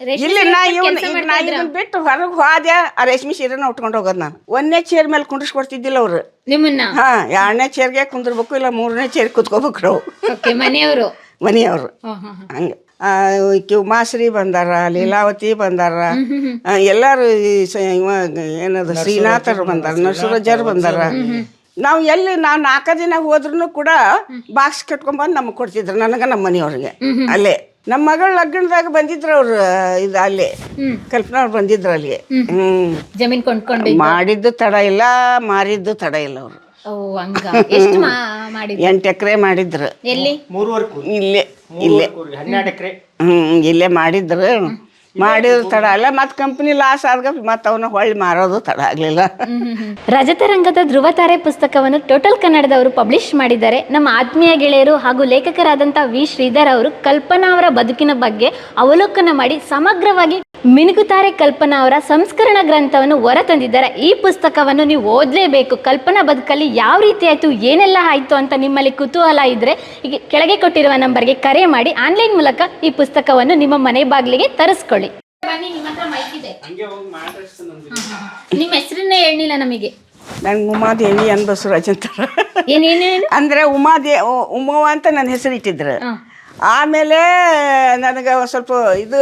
ರೇಷ್ಮೆ ಇಲ್ಲಿ ನಾ ಇವನ್ ಈಗ ನಾ ಇದನ್ನ ಬಿಟ್ಟು ಹೊರಗೆ ಹೋದೆ ಆ ರೇಷ್ಮೆ ಸೀರೆನ ಉಟ್ಕೊಂಡು ಹೋಗೋದು ನಾನು. ಒಂದನೇ ಚೇರ್ ಮೇಲೆ ಕುಂಡ್ರಿಸ್ಕೊಡ್ತಿದ್ದಿಲ್ಲ ಅವ್ರು. ನಿಮ್ಮನ್ನ? ಹಾ ಎರಡನೇ ಚೇರ್ಗೆ ಕುಂದಿರ್ಬೇಕು ಇಲ್ಲ ಮೂರನೇ ಚೇರ್ ಕುತ್ಕೋಬೇಕು ನಾವು. ಓಕೆ ಮನೆಯವರು? ಮನೆಯವರು. ಹಂಗೆ. ಆ, ಮಾಸ್ರಿ ಉಮಾಶ್ರೀ ಬಂದಾರ ಲೀಲಾವತಿ ಬಂದಾರ. ಎಲ್ಲಾರು ಈ ಸ- ಇವ ಏನದು ಶ್ರೀನಾಥರು ಬಂದಾರ ನರಸುರಜರ್ ಬಂದಾರ. ನಾವು ಎಲ್ಲಿ ನಾವು ನಾಲ್ಕು ದಿನ ಹೋದ್ರೂ ಕೂಡ ಬಾಕ್ಸ್ ಕಟ್ಕೊಂಡ್ಬಂದು ನಮಗೆ ಕೊಡ್ತಿದ್ರು ನನಗೆ ನಮ್ಮ ಮನೆಯವ್ರಿಗೆ. ಅಲ್ಲೇ. ನಮ್ಮ ಮಗಳ ಲಗ್ನದಾಗ ಬಂದಿದ್ರು ಅವ್ರು ಇದು ಅಲ್ಲಿ. ಕಲ್ಪನಾ ಅವ್ರು ಬಂದಿದ್ರು ಅಲ್ಲಿಗೆ. ಹ್ಮ್. ಜಮೀನ್ ಕೊಂಡ್ಕೊಂಡು ಮಾಡಿದ್ದು ತಡ ಇಲ್ಲ ಮಾರಿದ್ದು ತಡ ಇಲ್ಲ ಅವರು. ಓ ಹಂಗ. ಎಷ್ಟು ಮಾ ಎಂಟು ಎಕರೆ ಮಾಡಿದ್ರು. ಎಲ್ಲಿ? ಮೂರುವರೆ ಕೂರಿ ಇಲ್ಲೇ ಇಲ್ಲೇ. ಕೂರಿ ಹನ್ನೆರಡು ಎಕರೆ. ಹ್ಮ್ ಇಲ್ಲೇ ಮಾಡಿದ್ರು. ಮಾಡಿದ್ರು ತಡ ಅಲ್ಲ, ಮತ್ತೆ ಕಂಪನಿ ಲಾಸ್ ಆದ್ಗ ಮತ್ತೆ ಅವನ್ನ ಹೊಳ್ಳಿ ಮಾರೋದು ತಡ ಆಗಲಿಲ್ಲ. ರಜತರಂಗದ ಧ್ರುವತಾರೆ ಪುಸ್ತಕವನ್ನು ಟೋಟಲ್ ಕನ್ನಡದವರು ಪಬ್ಲಿಷ್ ಮಾಡಿದ್ದಾರೆ. ನಮ್ಮ ಆತ್ಮೀಯ ಗೆಳೆಯರು ಹಾಗೂ ಲೇಖಕರಾದಂಥ ವಿ. ಶ್ರೀಧರ್ ಅವರು ಕಲ್ಪನಾ ಅವರ ಬದುಕಿನ ಬಗ್ಗೆ ಅವಲೋಕನ ಮಾಡಿ ಸಮಗ್ರವಾಗಿ ಮಿನುಗುತ್ತಾರೆ ಕಲ್ಪನಾ ಅವರ ಸಂಸ್ಕರಣ ಗ್ರಂಥವನ್ನು ಹೊರತಂದಿದ್ದಾರೆ. ಈ ಪುಸ್ತಕವನ್ನು ನೀವು ಓದಲೇಬೇಕು. ಕಲ್ಪನಾ ಬದುಕಲ್ಲಿ ಯಾವ ರೀತಿ ಆಯಿತು ಏನೆಲ್ಲ ಆಯಿತು ಅಂತ ನಿಮ್ಮಲ್ಲಿ ಕುತೂಹಲ ಇದ್ದರೆ ಈಗ ಕೆಳಗೆ ಕೊಟ್ಟಿರುವ ನಂಬರ್ಗೆ ಕರೆ ಮಾಡಿ ಆನ್ಲೈನ್ ಮೂಲಕ ಈ ಪುಸ್ತಕವನ್ನು ನಿಮ್ಮ ಮನೆ ಬಾಗಿಲಿಗೆ ತರಿಸ್ಕೊಳ್ಳಿ. ಬನ್ನಿ ನಿಮ್ಮ ಹತ್ರ ಮೈಕ್ ಇದೆ. ನಿಮ್ಮ ಹೆಸರನ್ನೇ ಹೇಳಿಲ್ಲ ನಮಗೆ. ನಂಗೆ ಉಮಾದೇವಿ ಅನ್ ಬಸವರಾಜ್ ಅಂತಾರ. ಏನೇನೇನು ಅಂದ್ರೆ ಉಮಾದೇ ಉಮವ್ವ ಅಂತ ನನ್ನ ಹೆಸರು ಇಟ್ಟಿದ್ರು ಆಮೇಲೆ ನನಗೆ ಒಂದು ಸ್ವಲ್ಪ ಇದು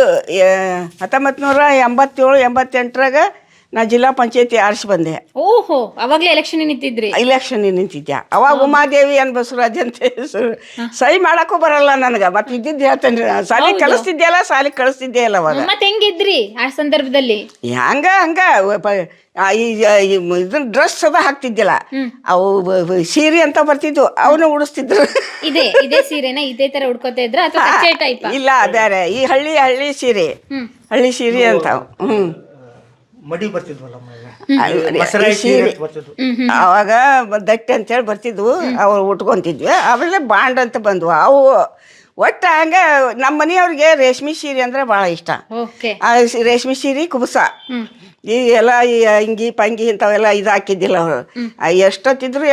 ಹತ್ತೊಂಬತ್ತು ನೂರ ಎಂಬತ್ತೇಳು ಎಂಬತ್ತೆಂಟರಾಗ ನಾ ಜಿಲ್ಲಾ ಪಂಚಾಯತಿ ಆರಿಸಿ ಬಂದೆ. ಓಹೋ ಅವಾಗ್ಲೇ ಎಲೆಕ್ಷನ್ ನಿಂತಿದ್ರಿ? ಇಲೆಕ್ಷನ್ ನಿಂತಿದ್ದೆ ಅವಾಗ ಉಮಾದೇವಿ ಅನ್ ಬಸವರಾಜ್ ಅಂತ ಹೆಸರು ಸಹಿ ಮಾಡಕ್ಕೂ ಬರಲ್ಲ ನನಗೆ ಮತ್ತೆ ಇದ್ದಿದ್ದು ಹೇಳ್ತೇನೆ ಸಾಲಿ ಕಳಿಸ್ತಿದ್ದೆ ಅಲ್ಲ ಸಾಲಿ ಕಳಿಸ್ತಿದ್ದೆ ಅಲ್ಲ ಅವಾಗ. ಮತ್ತೆ ಹೆಂಗಿದ್ರಿ ಆ ಸಂದರ್ಭದಲ್ಲಿ? ಹಂಗ ಹಂಗ ವ- ಪ- ಆ ಈ ಇದನ್ನ ಡ್ರೆಸ್ ಅದ ಹಾಕ್ತಿದ್ದಿಲ್ಲ. ಅವು ಬ- ಬ- ಸೀರೆ ಅಂತ ಬರ್ತಿದ್ವು ಅವನು ಉಡಿಸ್ತಿದ್ರು. ಇದೆ ಇದೇ ಸೀರೆನ ಇದೇ ತರ ಉಡ್ಕೋತಾ ಇದ್ರ? ಅಥವಾ ಕಚ್ಚೆ ಟೈಪ್ ಇಲ್ಲ ಬೇರೆ. ಈ ಹಳ್ಳಿ ಹಳ್ಳಿ ಸೀರೆ. ಹ್ಮ್. ಹಳ್ಳಿ ಸೀರೆ ಅಂತ. ಹ್ಮ್. ಮಡಿ ಬರ್ತಿದ್ವಲ್ಲ ಅವಾಗ ದಟ್ಟಿ ಅಂತೇಳಿ ಬರ್ತಿದ್ವು ಅವ್ರು ಉಟ್ಕೊಂತಿದ್ವಿ. ಆಮೇಲೆ ಬಾಂಡ್ ಅಂತ ಬಂದ್ವು. ಅವು ಒಟ್ಟು ಹಂಗ ನಮ್ಮ ಮನೆಯವ್ರಿಗೆ ರೇಷ್ಮೆ ಸೀರೆ ಅಂದ್ರೆ ಭಾಳ ಇಷ್ಟ. ಓಕೆ. ಆ ರೇಷ್ಮೆ ಸೀರೆ ಕುಬಸ. ಈ ಎಲ್ಲ ಈ ಅಂಗಿ ಪಂಗಿ ಇಂಥವೆಲ್ಲ ಇದು ಹಾಕಿದ್ದಿಲ್ಲ ಅವರು ಎಷ್ಟೊತ್ತಿದ್ರು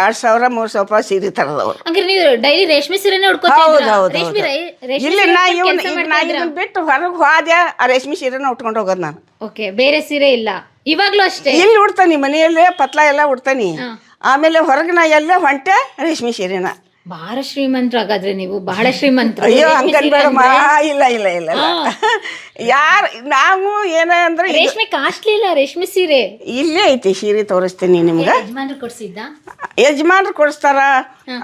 ಎರಡು ಸಾವಿರ ಮೂರು ಸಾವಿರ ರೂಪಾಯಿ ಸೀರೆ ತರದವ್ರು ಹಂಗಾರೆ ನೀವು ಡೈಲಿ ರೇಷ್ಮೆ ಸೀರೆನೇ ಹೌದು ಹೌದು ಇಲ್ಲಿ ನಾ ಇವನ್ ನಾ ಮಾಡ್ತಾ ಬಿಟ್ಟು ಹೊರಗೆ ಹೋದೆ ಆ ರೇಷ್ಮೆ ಸೀರೆನ ಉಟ್ಕೊಂಡು ಹೋಗೋದು ನಾನು. ಓಕೆ ಬೇರೆ ಸೀರೆ ಇಲ್ಲ. ಇವಾಗ್ಲೂ ಅಷ್ಟೇ? ಇಲ್ಲಿ ಉಡ್ತಾನಿ ಮನೆಯಲ್ಲೇ ಪತ್ಲ ಎಲ್ಲ ಉಡ್ತಾನಿ. ಆಮೇಲೆ ಹೊರಗೆ ನಾ ಎಲ್ಲ ಹೊಂಟೆ ರೇಷ್ಮೆ ಸೀರೆನ. ಬಹಳ ಶ್ರೀಮಂತರು ಹಾಗಾದ್ರೆ ನೀವು ಬಹಳ ಶ್ರೀಮಂತರು. ಅಯ್ಯೋ ಸೀರೆ ಇಲ್ಲ ಇಲ್ಲ ಇಲ್ಲ ಇಲ್ಲ. ಯಾರು ನಾವು ಏನ ಅಂದ್ರೆ ರೇಷ್ಮೆ ಕಾಸ್ಟ್ಲಿ ಇಲ್ಲ ರೇಷ್ಮೆ ಸೀರೆ. ಇಲ್ಲೇ ಐತಿ ಸೀರೆ ತೋರಿಸ್ತೀನಿ ನಿಮ್ಗೆ. ಯಜಮಾನ್ರು ಕೊಡ್ಸಿದ್ದ? ಯಜಮಾನ್ರು ಕೊಡಿಸ್ತಾರ.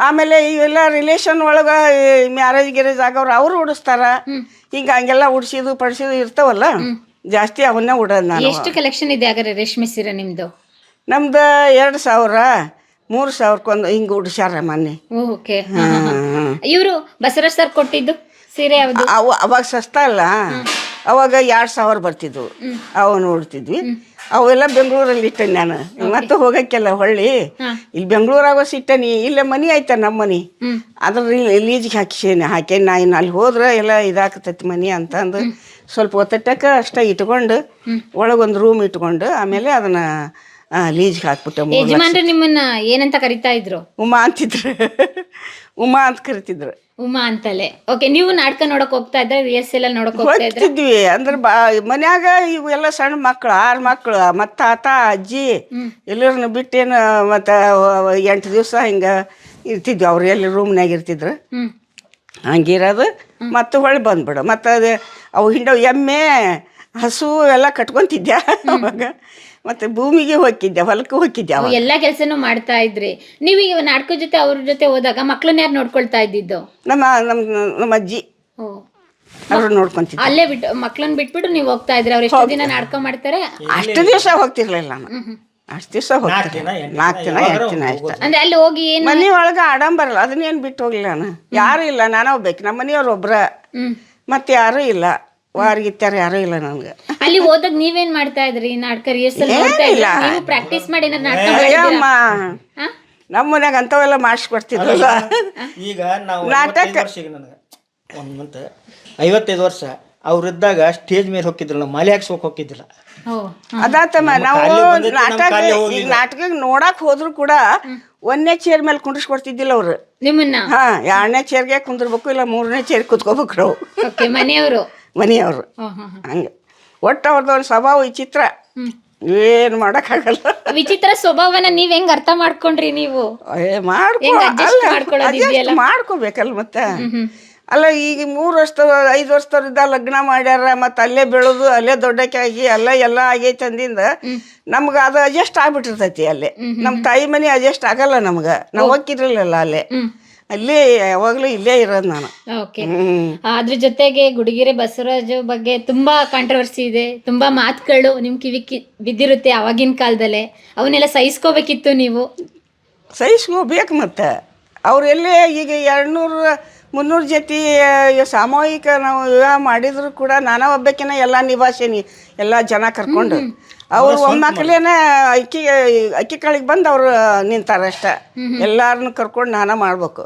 ಆಮೇಲೆ ಇವೆಲ್ಲ ರಿಲೇಷನ್ ಒಳಗ ಮ್ಯಾರೇಜ್ ಗ್ಯಾರೇಜ್ ಆಗೋರು ಅವ್ರು ಉಡಿಸ್ತಾರ. ಹಿಂಗ ಹಂಗೆಲ್ಲ ಉಡ್ಸಿದು ಪಡಿಸಿದು ಇರ್ತಾವಲ್ಲ? ಜಾಸ್ತಿ ಅವನ್ನ ಉಡೋದು ನಾನು. ಎಷ್ಟು ಕಲೆಕ್ಷನ್ ಇದೆ ಹಾಗಾದ್ರೆ ರೇಷ್ಮೆ ಸೀರೆ ನಿಮ್ದು? ನಮ್ದು ಎರಡು ಸಾವಿರ. ಮೂರು ಸಾವಿರಕ್ಕೊಂದು ಹಿಂಗೆ ಉಡ್ಸ್ಯಾರ ಮೊನ್ನೆ ಓಕೆ. ಇವರು ಬಸವರಾಜ್ ಸರ್ ಕೊಟ್ಟಿದ್ದು ಸೀರೆ ಯಾವುದು? ಅವು ಅವಾಗ ಸಸ್ತ ಅಲ್ಲ. ಅವಾಗ ಎರಡು ಸಾವಿರ ಬರ್ತಿದ್ವು. ಅವನು ನೋಡ್ತಿದ್ವಿ ಅವೆಲ್ಲ ಬೆಂಗಳೂರಲ್ಲಿ ಇಟ್ಟೆ ನಾನು. ಮತ್ತೆ ಹೋಗಕ್ಕೆಲ್ಲ ಹೊಳ್ಳಿ. ಇಲ್ಲಿ ಬೆಂಗಳೂರಾಗ ಸಿಟ್ಟನಿ ಇಲ್ಲೇ ಮನಿ ಐತ ನಮ್ಮ ಮನಿ. ಅದ್ರ ಲೀಜಿಗೆ ಹಾಕಿಸೇನೆ ಹಾಕೇನಿ ನಾ ಇನ್ನು ಅಲ್ಲಿ ಹೋದ್ರೆ ಎಲ್ಲ ಇದಾಕತೈತಿ ಮನಿ ಅಂತಂದು ಸ್ವಲ್ಪ ಒತ್ತಟಕ್ಕೆ ಅಷ್ಟ ಇಟ್ಕೊಂಡು ಒಳಗೊಂದು ರೂಮ್ ಇಟ್ಕೊಂಡು ಆಮೇಲೆ ಅದನ್ನ ಲೀಜ್ಗೆ ಹಾಕ್ಬಿಟ್ಟೆ ಮೂರು ಲಕ್ಷ. ಯಜಮಾನ್ರು ನಿಮ್ಮನ್ನ ಏನಂತ ಕರಿತಾ ಇದ್ರು? ಉಮಾ ಅಂತಿದ್ರು. ಉಮಾ ಅಂತ ಕರಿತಿದ್ರು. ಉಮಾ ಅಂತಲೇ. ಓಕೆ ನೀವು ನಾಟಕ ನೋಡಕ್ ಹೋಗ್ತಾ ಇದ್ರೆ ರಿಹರ್ಸಲ್ ನೋಡಕ್ ಹೋಗ್ತಾ ಇದ್ರೆ? ಹೋಗ್ತಿದ್ವಿ. ಅಂದ್ರೆ ಬಾ ಮನ್ಯಾಗ ಇವು ಎಲ್ಲ ಸಣ್ಣ ಮಕ್ಳು ಆರು ಮಕ್ಕಳು ಮತ್ತು ತಾತ ಅಜ್ಜಿ ಎಲ್ಲರನ್ನು ಬಿಟ್ಟೇನು ಮತ್ತು ಎಂಟು ದಿವಸ ಹಿಂಗೆ ಇರ್ತಿದ್ವಿ. ಅವ್ರು ಎಲ್ಲಿ ರೂಮ್ನಾಗ ಇರ್ತಿದ್ರು. ಹ್ಮ್. ಹಂಗಿರೋದು. ಮತ್ತೆ ಹೊಳ್ಳಿ ಬಂದ್ಬಿಡು. ಮತ್ತು ಅದು ಅವು ಹಿಂಡವು ಎಮ್ಮೆ ಹಸು ಎಲ್ಲ ಕಟ್ಕೊಂತಿದ್ದೆ ಅವಾಗ. ಮತ್ತು ಭೂಮಿಗೆ ಹೋಗಿದ್ದೆ ಹೊಲಕ್ಕೆ ಹೋಗಿದ್ದೆ ಅವಾಗ. ಕೆಲಸನೂ ಕೆಲ್ಸನೂ ಮಾಡ್ತಾ ಇದ್ರಿ. ನೀವೀಗ ನಾಟಕ ನಾಟಕದ ಜೊತೆ ಅವ್ರ ಜೊತೆ ಹೋದಾಗ ಮಕ್ಳನ್ನ ಯಾರು ನೋಡ್ಕೊಳ್ತಾ ಇದ್ದಿದ್ದು? ನಮ್ಮ ನಮ್ಮ ನಮ್ಮ ಅಜ್ಜಿ. ಓ. ಅವರು ನೋಡ್ಕೊಂತಿದ್ದೆ ಅಲ್ಲೇ ಬಿಟ್ಟು ಮಕ್ಳನ್ನ ಬಿಟ್ಬಿಟ್ಟು ನೀವು ಹೋಗ್ತಾ ಇದ್ರಿ ಅವ್ರು ಎಷ್ಟು ದಿನ ನಾಟಕ ಮಾಡ್ತಾರೆ? ಅಷ್ಟು ದಿವಸ ಹೋಗ್ತಿರ್ಲಿಲ್ಲ ನಾನು. ಅಷ್ಟು ದಿವಸ ಹೋಗ್ತಿರ್ಲಿಲ್ಲ. ನಾಲ್ಕು ದಿನ ದಿನ ಅಷ್ಟೇ. ಅಂದ್ರೆ ಅಲ್ಲಿ ಹೋಗಿ ಏನ್ ಮನೆ ಒಳಗೆ ಆಡಂಬರಲ್ಲ ಅದನ್ನೇನು ಬಿಟ್ಟು ಹೋಗ್ಲಿಲ್ಲ ನಾನು. ಯಾರು ಇಲ್ಲ ನಾನು ಹೋಗ್ಬೇಕು ನಮ್ಮ ಮನೆಯವ್ರು ಒಬ್ರ. ಹ್ಮ್. ಮತ್ತೆ ಯಾರು ಇಲ್ಲ. ವಾರ್ಗಿತ್ತಾರ ಯಾರೂ ಇಲ್ಲ ನನಗೆ. ಅಲ್ಲಿ ಹೋದಾಗ ನೀವೇನ್ ಮಾಡ್ತಾ ಇದ್ರಿ? ನಾಟಕ ರಿಹರ್ಸಲ್ ನೋಡ್ತಾ ಇದ್ರಿ? ನೀವು ಪ್ರಾಕ್ಟೀಸ್ ಮಾಡಿ ಏನಾದ್ರು ನಾಟಕ ಮಾಡಿದ್ರಾ? ಅಯ್ಯಮ್ಮ. ಹಾ? ನಮ್ಮ ಮನ್ಯಾಗ ಅಂಥವೆಲ್ಲ ಮಾಡಿಸ್ಕೊಡ್ತಿದ್ರಲ್ಲ. ಈಗ ನಾವು ಐವತ್ತೈದು ವರ್ಷ ಈಗ ನನಗೆ. ಒಂದು ಮಂತ್ ಐವತ್ತೈದು ವರ್ಷ. ಅವ್ರಿದ್ದಾಗ ಸ್ಟೇಜ್ ಮೇಲೆ ಹೋಗಿದ್ರಲ್ಲ ನಾವು ಮಾಲೆ ಹಾಕ್ಸೋಕೆ ಹೋಗಿದ್ದಿಲ್ಲ ಓ ಅದಾತಮ್ಮ ನಾವು ನಾಟಕ ನಾಟಕ ಈಗ. ನಾಟಕಕ್ಕೆ ನೋಡಕ್ ಹೋದ್ರು ಕೂಡ ಒಂದನೇ ಚೇರ್ ಮೇಲೆ ಕುಂಡ್ರಿಸ್ಕೊಡ್ತಿದ್ದಿಲ್ಲ ಅವ್ರು. ನಿಮ್ಮನ್ನ? ಹಾ ಎರಡನೇ ಚೇರ್ಗೆ ಕುಂದಿರ್ಬೇಕು ಇಲ್ಲ ಮೂರನೇ ಚೇರ್ ಕುತ್ಕೋಬೇಕು ನಾವು. ಓಕೆ ಮನೆಯವರು. ಮನೆಯವರು. ಹಂಗೆ. ಒಟ್ಟು ಅವ್ರದ್ದು ಒಂದು ಸ್ವಭಾವ ವಿಚಿತ್ರ. ಏನು ಮಾಡೋಕ್ಕಾಗಲ್ಲ. ವಿಚಿತ್ರ ಸ್ವಭಾವನ ನೀವ್ ಹೆಂಗ್ ಅರ್ಥ ಮಾಡ್ಕೊಂಡ್ರಿ ನೀವು? ಏ ಮಾಡ್ಕೊ ಹೆಂಗ್ adjust ಅಲ್ಲ, ಮಾಡ್ಕೊಳ್ಳೋದು adjust ಇದೆಯಲ್ಲ? ಮಾಡ್ಕೋಬೇಕಲ್ಲ ಮತ್ತೆ. ಅಲ್ಲ ಈಗ ಮೂರು ವರ್ಷದ ಐದು ವರ್ಷದವ್ರಿಂದ ಲಗ್ನ ಮಾಡ್ಯಾರ ಮತ್ತೆ ಅಲ್ಲೇ ಬೆಳೆದು ಅಲ್ಲೇ ದೊಡ್ಡಕ್ಕೆ ಆಗಿ ಅಲ್ಲೇ ಎಲ್ಲ ಆಗೈತೆ ಅಂದಿಂದ ನಮ್ಗೆ ಅದು ಅಡ್ಜಸ್ಟ್ ಆಗ್ಬಿಟ್ಟಿರ್ತೈತಿ ಅಲ್ಲೇ. ನಮ್ಮ ತಾಯಿ ಮನೆ ಅಡ್ಜಸ್ಟ್ ಆಗಲ್ಲ ನಮ್ಗೆ. ನಾವು ಹೋಗಿರ್ಲಿಲ್ಲ ಅಲ್ಲೇ. ಅಲ್ಲಿ ಯಾವಾಗಲೂ ಇಲ್ಲೇ ಇರೋದು ನಾನು. ಓಕೆ ಅದ್ರ ಜೊತೆಗೆ ಗುಡಿಗೆರೆ ಬಸವರಾಜ ಬಗ್ಗೆ ತುಂಬಾ ಕಾಂಟ್ರವರ್ಸಿ ಇದೆ ತುಂಬಾ ಮಾತುಗಳು ನಿಮ್ ಕಿವಿ ಕಿ ಬಿದ್ದಿರುತ್ತೆ ಅವಾಗಿನ ಕಾಲದಲ್ಲೇ. ಅವನ್ನೆಲ್ಲ ಸಹಿಸ್ಕೋಬೇಕಿತ್ತು ನೀವು? ಸಹಿಸ್ಕೋಬೇಕು ಮತ್ತೆ. ಅವ್ರು ಎಲ್ಲೇ ಈಗ ಎರಡುನೂರು ಮುನ್ನೂರು ಜೊತೆ ಆ, ಸಾಮೂಹಿಕ ನಾವು ವಿವಾಹ ಮಾಡಿದ್ರು ಕೂಡ ನಾನಾ ಒಬ್ಬಕಿನ ಎಲ್ಲ ನಿಭಾಯಿಸೀನಿ ಎಲ್ಲ ಜನ ಕರ್ಕೊಂಡು. ಅವ್ರು ಒಮ್ಮಕ್ಕಳೇನ ಅಕ್ಕಿ ಅಕ್ಕಿ ಕಾಳಿಗೆ ಬಂದು ಅವ್ರು ನಿಂತಾರೆ ಅಷ್ಟೇ. ಎಲ್ಲಾರನ್ನು ಕರ್ಕೊಂಡು ನಾನ ಮಾಡ್ಬೇಕು.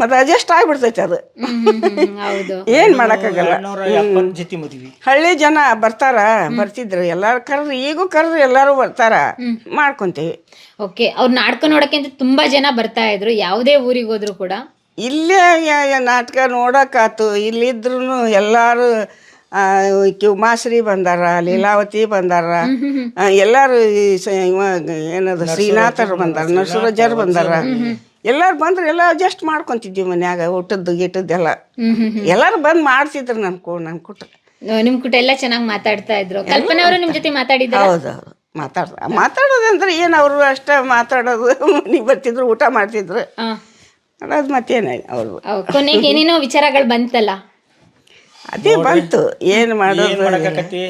ಮತ್ತೆ ಅಡ್ಜಸ್ಟ್ ಆಗ್ಬಿಡ್ತೈತೆ ಅದು. ಏನ್ ಮಾಡಕ್ಕಾಗಲ್ಲ. ಹೌದು ಏನು ಹಳ್ಳಿ ಜನ ಬರ್ತಾರ ಬರ್ತಿದ್ರು. ಎಲ್ಲಾರು ಕರ್ರಿ ಈಗೂ ಕರ್ರಿ ಎಲ್ಲಾರು ಬರ್ತಾರ. ಮಾಡ್ಕೊಂತೀವಿ. ಓಕೆ ಅವ್ರು ನಾಟಕ ನೋಡಕ್ಕೆ ಅಂತ ತುಂಬಾ ಜನ ಬರ್ತಾ ಇದ್ರು. ಯಾವುದೇ ಊರಿಗೆ ಹೋದ್ರು ಕೂಡ? ಇಲ್ಲೇ ನಾಟಕ ನೋಡಕ್ಕಾತು ಇಲ್ಲಿದ್ರು ಎಲ್ಲರೂ ಈಕಿ ಉಮಾಶ್ರೀ ಬಂದಾರ ಲೀಲಾವತಿ ಬಂದಾರ. ಎಲ್ಲಾರು ಈ ಸ- ಇವ ಏನದು ಶ್ರೀನಾಥರು ಬಂದಾರ ನರಸುರಜರ್ ಬಂದಾರ. ಎಲ್ಲಾರು ಬಂದ್ರೆ ಎಲ್ಲ ಅಡ್ಜಸ್ಟ್ ಮಾಡ್ಕೊಂತಿದ್ವಿ ಮನ್ಯಾಗ ಊಟದ್ದು ಗೀಟದ್ದೆಲ್ಲ ಎಲ್ಲಾರು ಬಂದ್ ಎಲ್ಲರೂ ಬಂದು ಮಾಡ್ತಿದ್ರು ನನ್ ಕೂ ನನ್ ಕುಟ. ನಿಮ್ ಕುಟ ಎಲ್ಲ ಚೆನ್ನಾಗಿ ಮಾತಾಡ್ತಾ ಇದ್ರು. ಕಲ್ಪನಾ ಅವರು ನಿಮ್ ಜೊತೆ ಮಾತಾಡಿದ್ರು ಹೌದು ಮಾತಾಡ ಮಾತಾಡ್ದ ಮಾತಾಡೋದಂದ್ರೆ ಏನು ಅವರು ಅಷ್ಟೇ ಮಾತಾಡೋದು ಮನೆಗೆ ಬರ್ತಿದ್ರು ಊಟ ಮಾಡ್ತಿದ್ರು. ಅದು ಮತ್ತೇನ ಅವ್ರು. ಕೊನೆಗೆ ಏನೇನೋ ವಿಚಾರಗಳು ಬಂತಲ್ಲ? ಅದೇ ಬಂತು. ಏನು ಏನ್ ಮಾಡೋದು ಮಾಡಕತ್ತಿ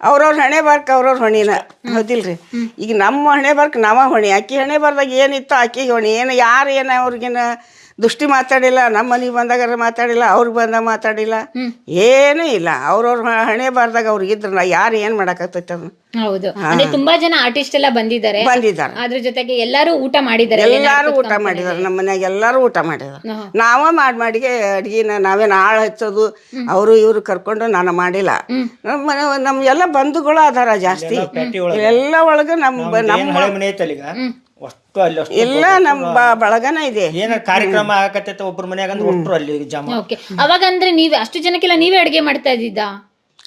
ಅವ್ರವ್ರ ಹಣೆ ಬಾರ್ಕ್ ಅವ್ರವ್ರ ಹೊಣಿನ. ಹೌದಿಲ್ರಿ? ಈಗ ನಮ್ಮ ಹಣೆ ಬಾರ್ಕ್ ನಾವ ಹೊಣಿ. ಆಕಿ ಹಣೆ ಬಾರ್ದಾಗ ಏನಿತ್ತು ಆಕಿಗೆ ಹೊಣಿ. ಏನು ಯಾರು ಏನು ಅವ್ರಿಗೇನ ದುಷ್ಟಿ ಮಾತಾಡಿಲ್ಲ ನಮ್ಮ ಮನೆಗೆ ಬಂದಾಗ ಮಾತಾಡಿಲ್ಲ ಅವ್ರಿಗೆ ಬಂದಾಗ ಮಾತಾಡಿಲ್ಲ. ಏನೂ ಇಲ್ಲ. ಅವ್ರವ್ರ ಹಣೆ ಬಾರ್ದಾಗ ಅವ್ರಿಗಿದ್ರ ನಾ ಯಾರು ಏನ್ ಮಾಡಕತ್ತೈತೆ ಅದನ್ನ ಹೌದು. ಅಂದ್ರೆ ತುಂಬಾ ಜನ ಆರ್ಟಿಸ್ಟ್ ಎಲ್ಲ ಬಂದಿದ್ದಾರೆ. ಬಂದಿದ್ದಾರೆ. ಅದ್ರ ಜೊತೆಗೆ ಎಲ್ಲರೂ ಊಟ ಮಾಡಿದ್ದಾರೆ. ಎಲ್ಲಾರು ಊಟ ಮಾಡಿದ್ದಾರೆ. ನಮ್ಮ ಮನ್ಯಾಗ ಎಲ್ಲಾರು ಊಟ ಮಾಡಿದ್ದಾರೆ. ನಾವ ಮಾಡಿ ಮಾಡಿಗೆ ಅಡ್ಗಿನ ನಾವೇನ್ ಆಳ್ ಹಚ್ಚೋದು ಅವರು ಇವರು ಕರ್ಕೊಂಡು ನಾನು ಮಾಡಿಲ್ಲ. ನಮ್ಮ ನಮ್ ಎಲ್ಲ ಬಂಧುಗಳು ಅದಾರ ಜಾಸ್ತಿ. ಎಲ್ಲ ಒಳಗ ಏನ್ ನಮ್ಮ ಅಷ್ಟು ಅಲ್ಲಿ ಅಷ್ಟು ಎಲ್ಲ ನಮ್ಮ ಬ- ಬಳಗನ ಇದೆ. ಏನ ಕಾರ್ಯಕ್ರಮ ಆಗಕತ್ತೈತೆ ಒಬ್ರ ಮನ್ಯಾಗ ಅಂದ್ರೆ ಒಟ್ರು ಅಲ್ಲಿ ಜಮ. ಓಕೆ. ಅವಾಗ ಅಂದ್ರೆ ನೀವೇ ಅಷ್ಟು ಜನಕ್ಕೆಲ್ಲ ನೀವೇ ಅಡ್ಗೆ ಮಾಡ್ತಾ ಇದ್ದಿದ್ದ?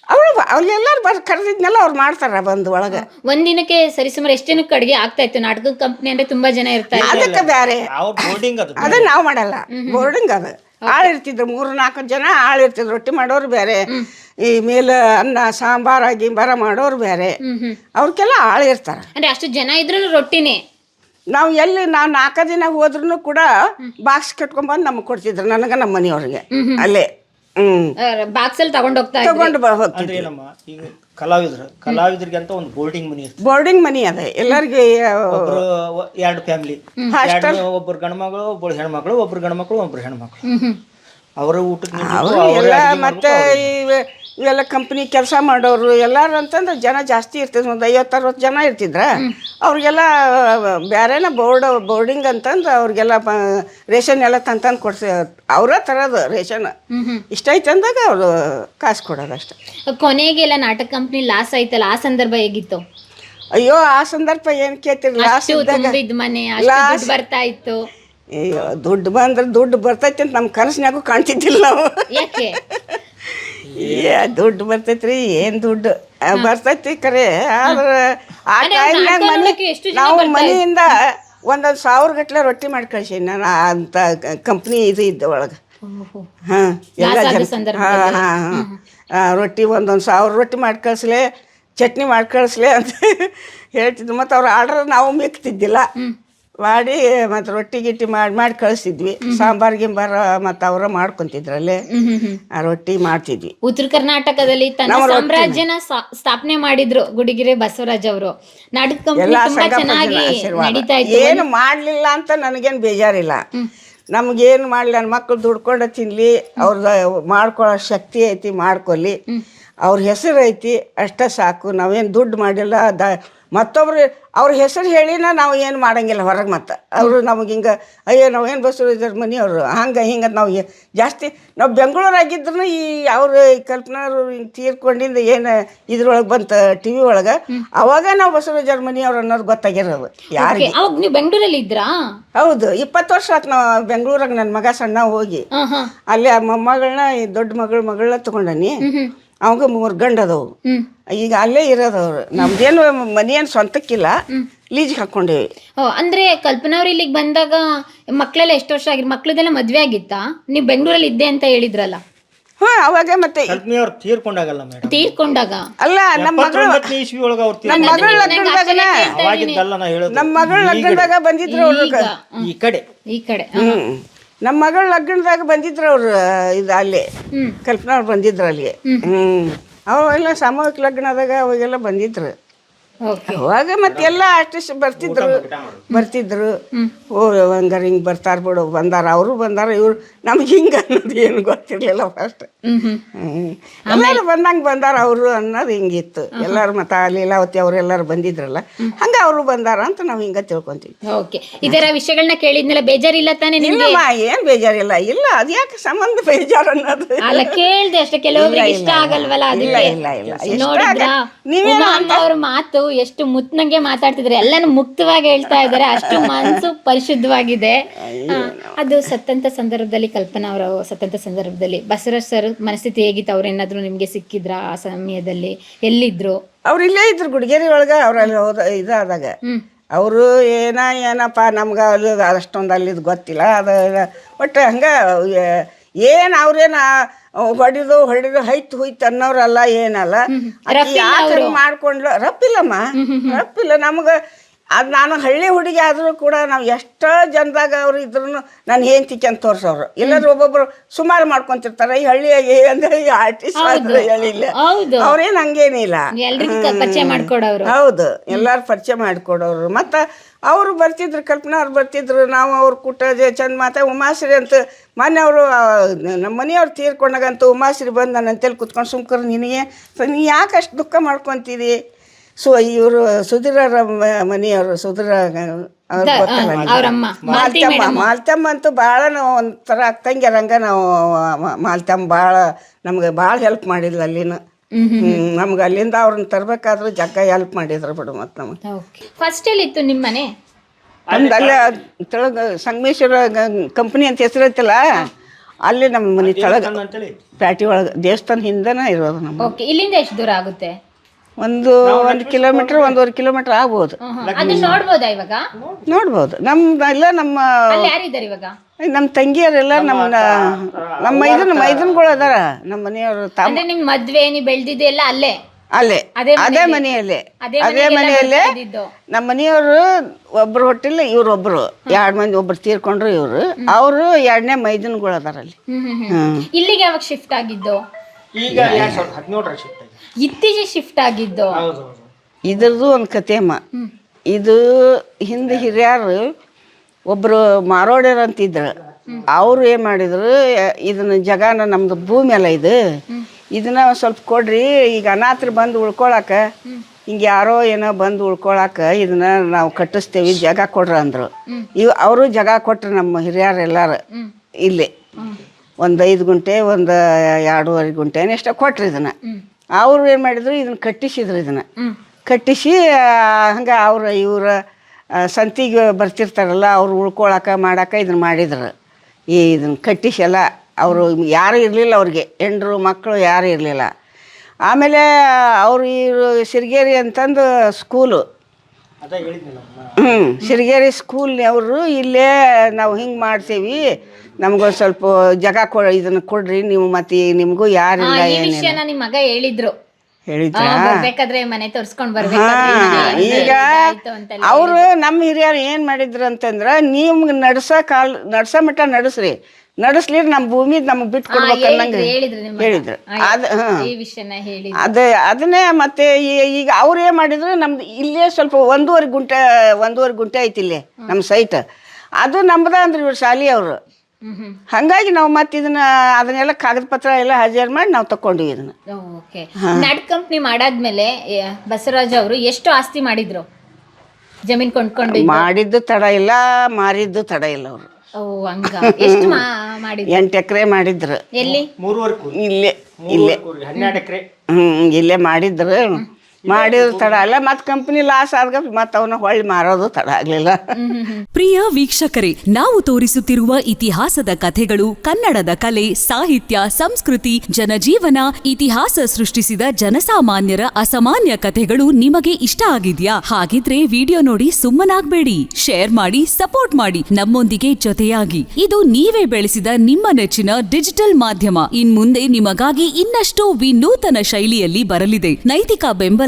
ಅವ್ರು ಅವ್ರೆಲ್ಲಾರು ಬರ್ ಕರೆದಿದ್ನೆಲ್ಲ ಅವ್ರು ಮಾಡ್ತಾರ ಬಂದು ಒಳಗೆ. ಒಂದಿನಕ್ಕೆ ಸರಿಸುಮಾರು ಎಷ್ಟು ಜನಕ್ಕೆ ಅಡುಗೆ ಆಗ್ತಾ ಇತ್ತು? ನಾಟಕ ಕಂಪ್ನಿ ಅಂದ್ರೆ ತುಂಬಾ ಜನ ಇರ್ತಾರೆ ಅದಕ್ಕೆ ಬೇರೆ ಅವ್ರ ಬೋರ್ಡಿಂಗ್ ಅದು. ಅದ ನಾವು ಮಾಡಲ್ಲ. ಬೋರ್ಡಿಂಗ್ ಅದು. ಆಳು ಇರ್ತಿದ್ರು ಮೂರು ನಾಲ್ಕು ಜನ ಆಳು ಇರ್ತಿದ್ರು. ರೊಟ್ಟಿ ಮಾಡೋರು ಬೇರೆ ಈ ಮೇಲೆ ಅನ್ನ ಸಾಂಬಾರ ಗಿಂಬಾರ ಮಾಡೋರು ಬೇರೆ ಹ್ಮ್ ಹ್ಮ್. ಅವ್ರಿಗೆಲ್ಲ ಆಳು ಇರ್ತಾರೆ. ಅಂದ್ರೆ ಅಷ್ಟು ಜನ ಇದ್ರು ರೊಟ್ಟಿನೇ. ನಾವು ಎಲ್ಲಿ ನಾವು ನಾಲ್ಕ ದಿನ ಹೋದ್ರೂ ಕೂಡ ಬಾಕ್ಸ್ ಕಟ್ಕೊಂಡ್ಬಂದು ನಮಗೆ ಕೊಡ್ತಿದ್ರು ನನಗೆ ನಮ್ಮ ಮನೆಯವ್ರಿಗೆ. ಅಲ್ಲೇ. ಬಾಕ್ಸ್ ಅಲ್ಲಿ ತಗೊಂಡ್ ಹೋಗ್ತಾ ಇದ್ರು. ತಗೊಂಡು ಬ ಹೋಗ್ತಿದ್ರು ಅಂದ್ರೆ ಏನಮ್ಮ ಈಗ ಕಲಾವಿದ್ರ. ಕಲಾವಿದ್ರಿಗೆ ಅಂತ ಒಂದು ಬೋರ್ಡಿಂಗ್ ಮನಿ ಇರ್ತದೆ ಬೋರ್ಡಿಂಗ್ ಮನಿ ಅದ. ಎಲ್ಲರಿಗೆ ಒಬ್ರು ಒ- ಎರಡು ಫ್ಯಾಮಿಲಿ ಎರಡು ಒಬ್ರು ಗಂಡ್ಮಗಳು ಒಬ್ರು ಹೆಣ್ಮಕ್ಳು ಒಬ್ರು ಗಂಡ್ಮಕ್ಳು ಒಬ್ರು ಹೆಣ್ಮಕ್ಳು. ಹ್ಮ್ ಹ್ಮ್. ಅವರ ಊಟಕ್ಕೆ ನಿಂತ್ರು, ಅವರು ಅವ್ರೇ ಎಲ್ಲ ಮತ್ತೆ ಮಾಡ್ಬೇಕು, ಇವೆ ಇವೆಲ್ಲ ಕಂಪ್ನಿ ಕೆಲಸ ಮಾಡೋರು ಎಲ್ಲಾರು ಅಂತಂದ್ರೆ ಜನ ಜಾಸ್ತಿ ಇರ್ತಿದ್ರು ಒಂದು ಐವತ್ತು ಅರವತ್ತು ಜನ ಇರ್ತಿದ್ರ ಅವ್ರಿಗೆಲ್ಲ ಬೇರೆನ ಬೋರ್ಡ್ ಬೋರ್ಡಿಂಗ್ ಅಂತಂದು ಅವ್ರಿಗೆಲ್ಲ ರೇಷನ್ ಎಲ್ಲ ತಂತಂದು ಕೊಡ್ಸಿ ಅವರೇ ತರೋದು ರೇಷನ್. ಇಷ್ಟ ಐತೆ ಅಂದಾಗ ಅವರು ಕಾಸು ಕೊಡೋದು ಅಷ್ಟೆ. ಕೊನೆಗೆಲ್ಲ ನಾಟಕ ಕಂಪ್ನಿ ಲಾಸ್ ಆಯ್ತಲ್ಲ ಆ ಸಂದರ್ಭ ಹೇಗಿತ್ತು? ಅಯ್ಯೋ ಆ ಸಂದರ್ಭ ಏನು ಕೇಳ್ತಿರಿ ಲಾಸ್ ಮನೆ ಲಾಸ್ ಬರ್ತಾ ಇತ್ತು. ಅಯ್ಯೋ ದುಡ್ಡು ಬಂದ್ರೆ ದುಡ್ಡು ಬರ್ತೈತೆ ಅಂತ ನಮ್ಮ ಕನಸಿನಾಗೂ ಕಾಣ್ತಿದ್ದಿಲ್ಲ ನಾವು. ಯಾಕೆ? ಏ ದುಡ್ಡು ಬರ್ತೈತ್ರಿ ಏನ್ ದುಡ್ಡು? ಆ, ಬರ್ತೈತಿ ಖರೆ ಆದ್ರೆ ಆ ಟೈಮ್ನಾಗ ಮನೆ ನಾವು ಮನೆಯಿಂದ ಒಂದೊಂದು ಸಾವಿರ ಗಟ್ಲೆ ರೊಟ್ಟಿ ಮಾಡಿ ಕಳ್ಸೀನಿ ನಾನು ಆ ಅಂತ ಕಂಪ್ನಿ ಇದು ಇದ್ದ ಒಳಗೆ. ಹಾ ಎಲ್ಲ ಜನ. ಹಾಂ ಹಾಂ ಹಾಂ. ರೊಟ್ಟಿ ಒಂದೊಂದು ಸಾವಿರ ರೊಟ್ಟಿ ಮಾಡಿ ಕಳಿಸ್ಲೆ ಚಟ್ನಿ ಮಾಡಿ ಕಳಿಸ್ಲೆ ಅಂತ ಹೇಳ್ತಿದ್ದು ಮತ್ತು ಅವ್ರ ಆರ್ಡ್ರ್ ನಾವು ಮಿಕ್ತಿದ್ದಿಲ್ಲ. ಮಾಡಿ ಮತ್ತೆ ರೊಟ್ಟಿ ಗಿಟ್ಟಿ ಮಾಡಿ ಮಾಡಿ ಕಳಿಸಿದ್ವಿ. ಸಾಂಬಾರ್ ಗಿಂಬಾರ ಮತ್ತು ಅವರ ಮಾಡ್ಕೊಂತಿದ್ರಲ್ಲಿ. ಆ ರೊಟ್ಟಿ ಮಾಡ್ತಿದ್ವಿ. ಉತ್ತರ ಕರ್ನಾಟಕದಲ್ಲಿ ತನ್ನ ಸಾಮ್ರಾಜ್ಯನ ಸ್ಥಾಪನೆ ಮಾಡಿದ್ರು ಗುಡಿಗೆರೆ ಬಸವರಾಜ್ ಅವರು. ನಾಟಕ ತುಂಬಾ ಚೆನ್ನಾಗಿ ನಡೀತಾ ಇತ್ತು ಏನು ಮಾಡಲಿಲ್ಲ ಅಂತ ನನಗೇನು ಬೇಜಾರಿಲ್ಲ. ನಮಗೇನು ಮಾಡಲಿ ನನ್ನ ಮಕ್ಕಳು ದುಡ್ಕೊಂಡು ತಿನ್ಲಿ ಅವ್ರದ್ದು ಮಾಡ್ಕೊಳ್ಳೋ ಶಕ್ತಿ ಐತಿ ಮಾಡ್ಕೊಲಿ. ಅವ್ರ ಹೆಸರು ಐತಿ ಅಷ್ಟೇ ಸಾಕು. ನಾವೇನು ದುಡ್ಡು ಮಾಡಿಲ್ಲ ದ ಮತ್ತೊಬ್ರು ಅವ್ರ ಹೆಸರು ಹೇಳಿನ ನಾವು ಏನು ಮಾಡಂಗಿಲ್ಲ ಹೊರಗೆ ಮತ್ತೆ. ಅವರು ನಮಗೆ ಹಿಂಗೆ ಅಯ್ಯೋ ನಾವು ಏನು ಬಸವರಾಜರ ಮನೆಯವರು ಹಂಗೆ ಹಿಂಗೆ ನಾವು ಜಾಸ್ತಿ ನಾವು ಬೆಂಗಳೂರಾಗಿದ್ರು ಈ ಅವ್ರ ಕಲ್ಪನಾರು ಹಿಂಗೆ ತೀರ್ಕೊಂಡಿಂದ ಏನು ಇದ್ರೊಳಗೆ ಬಂತ ಟಿ ವಿ ಒಳಗೆ ಅವಾಗ ನಾವು ಬಸವರಾಜರ ಮನೆಯವ್ರು ಅನ್ನೋದು ಗೊತ್ತಾಗಿರೋದು ಯಾರಿಗೆ. ಅವಾಗ ನೀವು ಬೆಂಗಳೂರಲ್ಲಿ ಇದ್ರಾ? ಹೌದು ಇಪ್ಪತ್ತು ವರ್ಷ ಆತು ನಾವು ಬೆಂಗಳೂರಾಗ ನನ್ನ ಮಗ ಸಣ್ಣ ಹೋಗಿ. ಅಲ್ಲಿ ಆ ಮೊಮ್ಮಗಳನ್ನ ಈ ದೊಡ್ಡ ಮಗಳ ಮಗಳನ್ನ ತಗೊಂಡನಿ. ಅವಾಗ ಮೂರು ಗಂಡ ಅದಾವು. ಹ್ಮ್. ಈಗ ಅಲ್ಲೇ ಇರೋದವ್ರು ನಮ್ದೇನು ಮನೆಯೇನು ಏನು ಸ್ವಂತಕ್ಕಿಲ್ಲ ಲೀಜ್ಗೆ ಹಾಕೊಂಡೇವಿ. ಓ ಅಂದ್ರೆ ಕಲ್ಪನಾ ಅವ್ರು ಇಲ್ಲಿಗೆ ಬಂದಾಗ ಮಕ್ಕಳೆಲ್ಲ ಎಷ್ಟು ವರ್ಷ ಆಗಿರ್ ಮಕ್ಳದೆಲ್ಲ ಮದ್ವೆ ಆಗಿತ್ತಾ? ನೀವು ಬೆಂಗಳೂರಲ್ಲಿ ಇದ್ದೆ ಅಂತ ಹೇಳಿದ್ರಲ್ಲ. ಹ್ಞೂ ಅವಾಗ ಮತ್ತೆ ಕಲ್ಪನೆಯವ್ರು ತೀರ್ಕೊಂಡಾಗಲ್ಲ ಮೇಡಮ್. ತೀರ್ಕೊಂಡಾಗ? ಅಲ್ಲ ನಮ್ಮ ಮಗಳು ಎಪ್ಪತ್ತೊಂಬತ್ತನೇ ಇಸ್ವಿ ಒಳಗೆ ಅವ್ರು ನಮ್ಮ. ಮಗಳ ಲಗ್ನದಾಗನ ಅವಾಗಿದ್ದಲ್ಲ ನಾ ಹೇಳೋದು. ನಮ್ಮ ಮಗಳ ಲಗ್ನದಾಗ ಬಂದಿದ್ರು ಅವ್ರು. ಈ ಕಡೆ. ಈ ಕಡೆ ಹ್ಞೂ ನಮ್ಮ ಮಗಳ ಲಗ್ನದಾಗ ಬಂದಿದ್ರು ಅವರು ಇದು ಅಲ್ಲಿ. ಕಲ್ಪನಾ ಅವ್ರು ಬಂದಿದ್ರು ಅಲ್ಲಿ. ಹ್ಞೂ ಅವೆಲ್ಲ ಸಾಮೂಹಿಕ ಲಗ್ನದಾಗ ಅವಾಗೆಲ್ಲ ಬಂದಿದ್ರು. ಅವಾಗ ಮತ್ತೆಲ್ಲ ಆರ್ಟಿಸ್ಟ್ ಬರ್ತಿದ್ರು. ಬರ್ತಿದ್ರು. ಓ ಹಂಗಾರೆ ಹಿಂಗೆ ಬರ್ತಾರ ಬಿಡು ಬಂದಾರ ಅವರು ಬಂದಾರ ಇವ್ರು ನಮ್ಗೆ ಹಿಂಗ ಅನ್ನೋದು ಏನು ಗೊತ್ತಿರಲಿಲ್ಲ ಫಸ್ಟ್ ಹ್ಮ್ ಬಂದಂಗ ಎಲ್ಲರೂ ಬಂದಂಗೆ ಬಂದಾರ ಅವರು ಅನ್ನೋದು ಹಿಂಗಿತ್ತು. ಎಲ್ಲರೂ ಮತ್ತು ಲೀಲಾವತಿ ಅವರೆಲ್ಲರೂ ಬಂದಿದ್ರಲ್ಲ ಹಂಗೆ ಅವರು ಬಂದಾರ ಅಂತ ನಾವು ಹಿಂಗ ತಿಳ್ಕೊಂತೀವಿ. ಓಕೆ. ಇದರ ವಿಷಯಗಳನ್ನ ಕೇಳಿದ್ನಲ್ಲ ಬೇಜಾರಿಲ್ಲ ತಾನೇ ನಿಮ್ಗೆ? ಇಲ್ಲಮ್ಮ ಏನು ಬೇಜಾರಿಲ್ಲ. ಇಲ್ಲ ಅದ್ಯಾಕೆ ಸಂಬಂಧ ಬೇಜಾರು ಅನ್ನೋದು? ಅಲ್ಲ ಕೇಳ್ದೆ ಅಷ್ಟೇ ಕೆಲವೊಬ್ರಿಗೆ ಇಷ್ಟ ಆಗಲ್ವಲ್ಲ ಇಲ್ಲ ಅದಕ್ಕೆ. ಇಲ್ಲ ಇಲ್ಲ. ಇಷ್ಟ ನೋಡಿದ್ರಾ ಆಗ- ನೀವೇನು ಅಂತ ಅವ್ರ ಮಾತು ಎಷ್ಟು ಮುತ್ನಂಗೆ ಮಾತಾಡ್ತಿದ್ರೆ ಎಲ್ಲಾನು ಮುಕ್ತವಾಗಿ ಹೇಳ್ತಾ ಇದ್ದಾರೆ. ಅಷ್ಟು ಮನಸ್ಸು ಪರಿಶುದ್ಧವಾಗಿದೆ. ಅದು ಸತ್ತಂತ ಸಂದರ್ಭದಲ್ಲಿ ಕಲ್ಪನಾ ಅವರ ಸತ್ತಂತ ಸಂದರ್ಭದಲ್ಲಿ ಬಸವರಾಜ್ ಸರ್ ಮನಸ್ಥಿತಿ ಹೇಗಿತ್ತು? ಅವ್ರೇನಾದ್ರೂ ನಿಮ್ಗೆ ಸಿಕ್ಕಿದ್ರ ಆ ಸಮಯದಲ್ಲಿ? ಎಲ್ಲಿದ್ರು? ಅವ್ರು ಇಲ್ಲೇ ಇದ್ರು ಗುಡಿಗೇರಿ ಒಳಗ ಅವ್ರಲ್ಲಿ ಹೋದ ಇದಾದಾಗ. ಅವರು ಏನ ಏನಪ್ಪ ನಮ್ಗೆ ಅಲ್ಲಿ ಅಷ್ಟೊಂದು ಅಲ್ಲಿದು ಗೊತ್ತಿಲ್ಲ. ಅದು ಒಟ್ಟು ಹಂಗೆ ಏನು ಅವ್ರೇನ ಹೊಡಿದು ಹೊಡೆದು ಹೈತ್ ಹುಯ್ತು ಅನ್ನೋರಲ್ಲ ಏನಲ್ಲ. ಯಾಕೆ ಮಾಡ್ಕೊಂಡ್ಲು ರಪ್ಪಿಲ್ಲಮ್ಮ ರಪ್ಪಿಲ್ಲ ನಮ್ಗೆ ಅದು ನಾನು ಹಳ್ಳಿ ಹುಡುಗಿ ಆದರೂ ಕೂಡ ನಾವು ಎಷ್ಟೋ ಜನದಾಗ ಅವ್ರು ಇದ್ರು ನಾನು ಹೆಂಡ್ತಿಕೆ ಅಂತ ತೋರಿಸೋರು. ಇಲ್ಲಾಂದ್ರೆ ಒಬ್ಬೊಬ್ರು ಸುಮಾರು ಮಾಡ್ಕೊಂತಿರ್ತಾರೆ. ಈ ಹಳ್ಳಿಯಾಗಿ ಅಂದ್ರೆ ಈ ಆರ್ಟಿಸ್ಟ್ ಹೇಳಿಲ್ಲ ಅವ್ರೇನು ಹಂಗೇನಿಲ್ಲ. ಹೌದು. ಎಲ್ಲಾರು ಪರಿಚಯ ಮಾಡಿಕೊಡೋರು. ಮತ್ತು ಅವರು ಬರ್ತಿದ್ರು ಕಲ್ಪನಾ ಅವ್ರು ಬರ್ತಿದ್ರು ನಾವು ಅವ್ರ ಕುಟ ಚಂದ ಮಾತಾ ಉಮಾಶ್ರೀ ಅಂತ ಮೊನ್ನೆ ಅವರು ನಮ್ಮ ಮನೆಯವ್ರು ತೀರ್ಕೊಂಡಾಗಂತ ಉಮಾಶ್ರೀ ಬಂದು ನನ್ನ ಅಂತೇಳಿ ಕುತ್ಕೊಂಡು ಸುಮ್ಕರು ನಿನಗೆ ಸೊ ನೀ ಯಾಕೆ ಅಷ್ಟು ದುಃಖ ಮಾಡ್ಕೊತೀರಿ? ಸೊ ಇವರು ಸುಧೀರ ಮನೆಯವರು ಸುಧೀರ? ಮಾಲ್ತಮ್ಮ ಮಾಲ್ತಮ್ಮ ಅಂತೂ ಭಾಳ ನಾವು ಒಂಥರ ಅಕ್ಕಂಗ್ಯರಂಗ ನಾವು ಮಾಲ್ತಮ್ಮ ಭಾಳ ನಮ್ಗೆ ಭಾಳ ಹೆಲ್ಪ್ ಮಾಡಿದ್ಲು ಅಲ್ಲಿನ. ನಮ್ಗೆ ಅಲ್ಲಿಂದ ಅವ್ರನ್ನ ತರಬೇಕಾದ್ರೆ ಜಗ್ಗ ಹೆಲ್ಪ್ ಮಾಡಿದ್ರು ಬಿಡು ಮತ್ತೆ ನಮಗೆ. ಓಕೆ ಫಸ್ಟ್ ಎಲ್ಲಿತ್ತು ನಿಮ್ಮ ಮನೆ? ನಮ್ದು ಅಲ್ಲೇ ತೆಳಗ ಸಂಗಮೇಶ್ವರ ಕಂಪ್ನಿ ಅಂತ ಹೆಸರೈತಲ್ಲ ಅಲ್ಲಿ ನಮ್ಮ ಮನೆ ತೆಳಗ ಪ್ಯಾಟಿ ಒಳಗೆ ದೇವಸ್ಥಾನ ಹಿಂದೆನೇ ಇರೋದು ನಮ್ಮ ಓಕೆ ಇಲ್ಲಿಂದ ಎಷ್ಟು ದೂರ ಆಗುತ್ತೆ? ಒಂದು ಒಂದು ಕಿಲೋಮೀಟ್ರ್ ಒಂದೂವರೆ ಕಿಲೋಮೀಟ್ರ್ ಆಗ್ಬೋದು. ಅದು ನೋಡ್ಬೋದಾ ಇವಾಗ? ನೋಡ್ಬೋದು. ನಮ್ಮ ಎಲ್ಲ ನಮ್ಮ ಅಲ್ಲಿ ಯಾರಿದ್ದಾರೆ ಇವಾಗ? ನಮ್ಮ ತಂಗಿಯರೆಲ್ಲ ನಮ್ಮ ನಮ್ಮ ಮೈದನ್ ಮೈದನ್ಗಳು ಅದಾರ. ನಮ್ಮ ಮನೆಯವರು ಅಂದ್ರೆ ನಿಮ್ ಮದ್ವೆ ನೀವ್ ಬೆಳ್ದಿದ್ದೆಲ್ಲ ಅಲ್ಲೇ? ಅಲ್ಲೇ. ಅದೇ ಅದೇ ಮನೆಯಲ್ಲೇ? ಅದೇ ಅದೇ ಮನೆಯಲ್ಲೇ ಬೆಳ್ದಿದ್ದು? ನಮ್ಮ ಮನೆಯವರು ಒಬ್ರು ಹೊಟ್ಟಿಲ್ಲ ಇವ್ರು ಒಬ್ರು ಎರಡು ಮಂದಿ ಒಬ್ರು ತೀರ್ಕೊಂಡ್ರು ಇವರು. ಅವರು ಎರಡನೇ ಮೈದನ್ಗಳು ಅದಾರ ಅಲ್ಲಿ. ಹ್ಮ್ ಹ್ಮ್ ಹ್ಮ್. ಹ್ಮ್. ಇಲ್ಲಿಗೆ ಯಾವಾಗ ಶಿಫ್ಟ್ ಆಗಿದ್ದು? ಈಗ ಎರಡ್ ಸಾವಿರದ ಹದಿನೇಳರ ಶಿಫ್ಟ್ ಆಗಿದೆ. ಇತ್ತೀಚೆಗೆ ಶಿಫ್ಟ್ ಆಗಿದ್ದು? ಹೌದು ಹೌದು. ಇದ್ರದ್ದು ಒಂದು ಕಥೆಮ್ಮ ಇದು ಹಿಂದೆ ಹಿರಿಯರು ಒಬ್ಬರು ಮಾರೋಡ್ಯರು ಅಂತಿದ್ರು. ಅವರು ಏನು ಮಾಡಿದ್ರು ಇದನ್ನ ಜಗಾನ ನಮ್ದು ಭೂಮಿ ಅಲ್ಲ ಇದು. ಇದನ್ನ ಸ್ವಲ್ಪ ಕೊಡ್ರಿ, ಈಗ ಅನಾಥರು ಬಂದು ಉಳ್ಕೊಳಕ. ಹಿಂಗೆ ಯಾರೋ ಏನೋ ಬಂದು ಉಳ್ಕೊಳಕ ಇದನ್ನ ನಾವು ಕಟ್ಟಿಸ್ತೇವಿ, ಜಾಗ ಕೊಡ್ರಿ ಅಂದರು. ಇವ್ ಅವರು ಜಾಗ ಕೊಟ್ರು ನಮ್ಮ ಹಿರಿಯರು ಎಲ್ಲಾರು ಇಲ್ಲಿ. ಒಂದು ಐದು ಗುಂಟೆ, ಒಂದು ಎರಡೂವರೆ ಗುಂಟೆ ಎಷ್ಟೋ ಕೊಟ್ರು ಇದನ್ನ. ಅವರು ಏನು ಮಾಡಿದ್ರು, ಇದನ್ನ ಕಟ್ಟಿಸಿದ್ರು ಇದನ್ನ. ಕಟ್ಟಿಸಿ ಹಂಗೆ ಅವ್ರ, ಇವ್ರ ಸಂತಿಗೆ ಬರ್ತಿರ್ತಾರಲ್ಲ ಅವ್ರು ಉಳ್ಕೊಳಕ್ಕೆ ಮಾಡಕ್ಕೆ ಇದನ್ನು ಮಾಡಿದ್ರು. ಈ ಇದನ್ನು ಕಟ್ಟಿಸೆಲ್ಲ ಅವರು ಯಾರು ಇರಲಿಲ್ಲ ಅವ್ರಿಗೆ ಹೆಂಡರು ಮಕ್ಕಳು ಯಾರು ಇರಲಿಲ್ಲ. ಆಮೇಲೆ ಅವರು ಇವರು ಸಿರಿಗೇರಿ ಅಂತಂದು ಸ್ಕೂಲು ಹ್ಞೂ ಸಿರಿಗೇರಿ ಸ್ಕೂಲ್ನವರು ಇಲ್ಲೇ ನಾವು ಹಿಂಗೆ ಮಾಡ್ತೀವಿ ನಮಗೊಂದು ಸ್ವಲ್ಪ ಜಾಗ ಕೊ ಇದನ್ನು ಕೊಡ್ರಿ ನೀವು ಮತ್ತೆ ನಿಮಗೂ ಯಾರಿಲ್ಲ ಏನಿಲ್ಲ. ನಿಮ್ಮ ಮಗ ಹೇಳಿದ್ರು. ಹೇಳಿದ್ರ? ಆ, ಬರ್ಬೇಕಾದ್ರೆ ಮನೆ ತೋರ್ಸ್ಕೊಂಡ್ ಹಾ ಬರ್ಬೇಕಾದ್ರೆ ಈಗ ಅವರು ನಮ್ಮ ಹಿರಿಯರು ಏನು ಮಾಡಿದ್ರು ಅಂತಂದ್ರೆ ನಿಮ್ಗೆ ನಡ್ಸ ಕಾಲ್ ನಡ್ಸ ಮಟ್ಟ ನಡೆಸ್ರಿ. ನಡೆಸ್ಲಿರ್ ನಮ್ಮ ಭೂಮಿ ನಮ್ಗೆ ಬಿಟ್ಟು ಕೊಡ್ಬೇಕು ಅನ್ನಂಗೆ ಹೇಳಿದ್ರು ಅದು ಅದೇ ಅದನ್ನೇ ಮತ್ತೆ ಈಗ ಅವ್ರು ಏನ್ ಮಾಡಿದ್ರು ನಮ್ದು ಇಲ್ಲೇ ಸ್ವಲ್ಪ ಒಂದೂವರೆ ಗುಂಟೆ ಒಂದೂವರೆ ಗುಂಟೆ ಐತಿ ಇಲ್ಲಿ ನಮ್ಮ ಸೈಟ್ ಅದು ನಮ್ದ ಅಂದ್ರೆ ಇವ್ರು ಶಾಲಿ ಅವರು ಹಾಗಾಗಿ ನಾವು ಮತ್ತೆ ಇದನ್ನ ಅದನ್ನೆಲ್ಲ ಕಾಗದ ಪತ್ರ ಎಲ್ಲ ಹಾಜರು ಮಾಡಿ ನಾವು ತಕೊಂಡ್ವಿ ಇದನ್ನ. ಓಕೆ. ನಾಟ್ ಕಂಪ್ನಿ ಮಾಡಾದ್ಮೇಲೆ ಬಸವರಾಜ ಬಸವರಾಜ್ ಅವರು ಎಷ್ಟು ಆಸ್ತಿ ಮಾಡಿದ್ರು? ಜಮೀನ್ ಕೊಂಡ್ಕೊಂಡು ಮಾಡಿದ್ದು ತಡ ಇಲ್ಲ ಮಾರಿದ್ದು ತಡ ಇಲ್ಲ ಅವರು. ಓ ಹಂಗ. ಎಷ್ಟು ಮಾ- ಮಾಡಿದ್ರು? ಎಂಟು ಎಕರೆ ಮಾಡಿದ್ರು. ಎಲ್ಲಿ? ಮೂರುವರೆ ಇಲ್ಲೇ ಇಲ್ಲೇ. ಹನ್ನೆರಡು ಎಕರೆ. ಹ್ಮ್ ಇಲ್ಲೇ ಮಾಡಿದ್ರು. ಮಾಡಿದ್ರು ತಡ ಅಲ್ಲ, ಮತ್ತೆ ಕಂಪನಿ ಲಾಸ್ ಆದ್ಗ ಮತ್ತೆ ಅವನ್ನ ಹೊಳ್ಳಿ ಮಾರೋದು ತಡ ಆಗ್ಲಿಲ್ಲ. ಪ್ರಿಯ ವೀಕ್ಷಕರೇ, ನಾವು ತೋರಿಸುತ್ತಿರುವ ಇತಿಹಾಸದ ಕಥೆಗಳು ಕನ್ನಡದ ಕಲೆ, ಸಾಹಿತ್ಯ, ಸಂಸ್ಕೃತಿ, ಜನಜೀವನ, ಇತಿಹಾಸ ಸೃಷ್ಟಿಸಿದ ಜನಸಾಮಾನ್ಯರ ಅಸಾಮಾನ್ಯ ಕಥೆಗಳು ನಿಮಗೆ ಇಷ್ಟ ಆಗಿದ್ಯಾ? ಹಾಗಿದ್ರೆ ವಿಡಿಯೋ ನೋಡಿ ಸುಮ್ಮನಾಗ್ಬೇಡಿ. ಶೇರ್ ಮಾಡಿ, ಸಪೋರ್ಟ್ ಮಾಡಿ, ನಮ್ಮೊಂದಿಗೆ ಜೊತೆಯಾಗಿ. ಇದು ನೀವೇ ಬೆಳೆಸಿದ ನಿಮ್ಮ ನೆಚ್ಚಿನ ಡಿಜಿಟಲ್ ಮಾಧ್ಯಮ. ಇನ್ಮುಂದೆ ನಿಮಗಾಗಿ ಇನ್ನಷ್ಟು ವಿನೂತನ ಶೈಲಿಯಲ್ಲಿ ಬರಲಿದೆ. ನೈತಿಕ